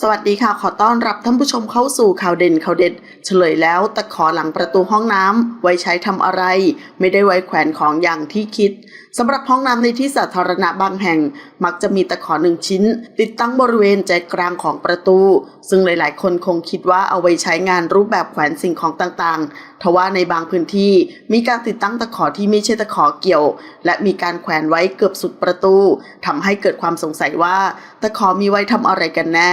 สวัสดีค่ะ ขอต้อนรับท่านผู้ชมเข้าสู่ข่าวเด่นข่าวเด็ด เฉลยแล้วตะขอหลังประตูห้องน้ำไว้ใช้ทำอะไร ไม่ได้ไว้แขวนของอย่างที่คิดสำหรับห้องน้ำในที่สาธารณะบางแห่ง มักจะมีตะขอหนึ่งชิ้น ติดตั้งบริเวณใจกลางของประตู ซึ่งหลาย ๆ คนคงคิดว่าเอาไว้ใช้งานรูปแบบแขวนสิ่งของต่าง ๆ ทว่าในบางพื้นที่มีการติดตั้งตะขอที่ไม่ใช่ตะขอเกี่ยว และมีการแขวนไว้เกือบสุดประตูทำให้เกิดความสงสัยว่า ตะขอมีไว้ทำอะไรกันแน่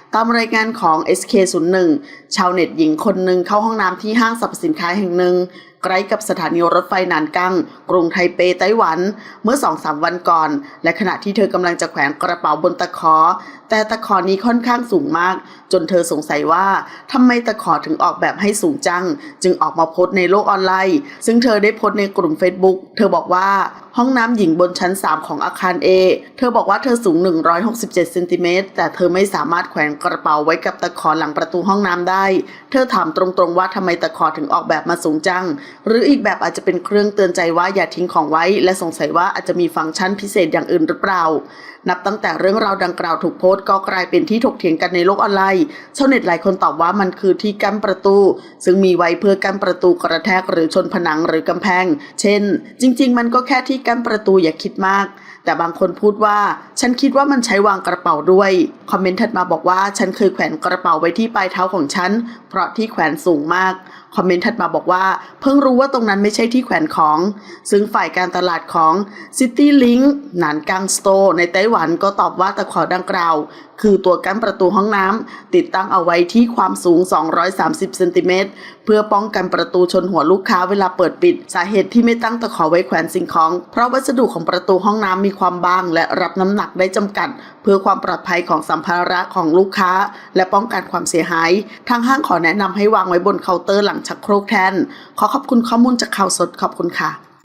ตามรายงานของ SK01 ชาวเน็ตหญิงคนหนึ่งเข้าห้องน้ำที่ห้างสรรพสินค้าแห่งหนึ่งใกล้กับสถานีรถไฟนานกังกรุงไทเปไต้หวัน เมื่อสองสามวันก่อน และขณะที่เธอกำลังจะแขวนกระเป๋าบนตะขอ แต่ตะขอนี้ค่อนข้างสูงมาก จนเธอสงสัยว่าทำไมตะขอถึงออกแบบให้สูงจัง จึงออกมาโพสในโลกออนไลน์ ซึ่งเธอได้โพสในกลุ่ม Facebook เธอบอกว่าห้องน้ำหญิงบนชั้น 3 ของอาคาร A เธอบอกว่าเธอสูง 167เซนติเมตรแต่เธอไม่สามารถแขวนกระเป๋าไว้กับตะขอหลังประตูห้องน้ำได้ เธอถามตรงๆว่าทำไมตะขอถึงออกแบบมาสูงจัง หรืออีกแบบอาจจะเป็นเครื่องเตือนใจว่าอย่าทิ้งของไว้ และสงสัยว่าอาจจะมีฟังก์ชันพิเศษอย่างอื่นหรือเปล่า นับตั้งแต่เรื่องราวดังกล่าวถูกโพสต์ก็กลายเป็นที่ถกเถียงกันในโลกออนไลน์ชาวเน็ตหลายคนตอบว่ามันคือที่กั้นประตู ซึ่งมีไว้เพื่อกั้นประตูกระแทกหรือชนผนังหรือกำแพง เช่น จริง ๆ มันก็แค่ที่กั้นประตูอย่าคิดมาก แต่บางคนพูดว่า ฉันคิดว่ามันใช้วางกระเป๋าด้วย คอมเมนต์ถัดมาบอกว่าฉันเคยแขวนกระเป๋าไว้ที่ปลายเท้าของฉัน เพราะที่แขวนสูงมาก คอมเมนต์ถัดมาบอกว่า เพิ่งรู้ว่าตรงนั้นไม่ใช่ที่แขวนของ ซึ่งฝ่ายการตลาดของ City Link หนานกังสโตร์ในไต้หวันก็ตอบว่าตะขอดังกล่าว คือตัวกั้นประตูห้องน้ำติดตั้งเอาไว้ที่ความสูง 230 เซนติเมตรเพื่อป้องกันประตูชนหัวลูกค้าเวลาเปิดปิด สาเหตุที่ไม่ตั้งตะขอไว้แขวนสิ่งของ เพราะวัสดุของประตูห้องน้ำมีมีความบางและรับน้ำหนักได้จำกัด เพื่อความปลอดภัยของสัมภาระของลูกค้า และป้องกันความเสียหาย ทางห้างขอแนะนำให้วางไว้บนเคาน์เตอร์หลังชักโครกแทน ขอขอบคุณข้อมูลจากข่าวสดขอบคุณค่ะ